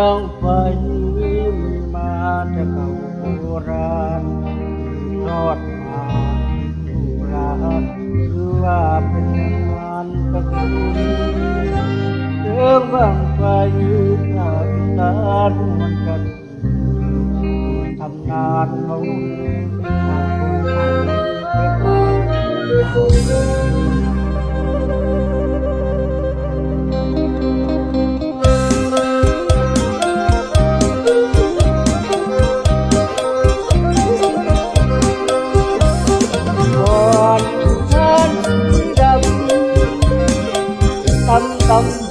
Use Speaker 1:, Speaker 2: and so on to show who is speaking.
Speaker 1: บ้งไฟมีมาแต่เก่าโบราณทอดมาถูกลาหรือว่าเป็นงานตะกุนเดิมบังไฟหน้าตาดวนกันทำงานเขาทำงาน 当 사.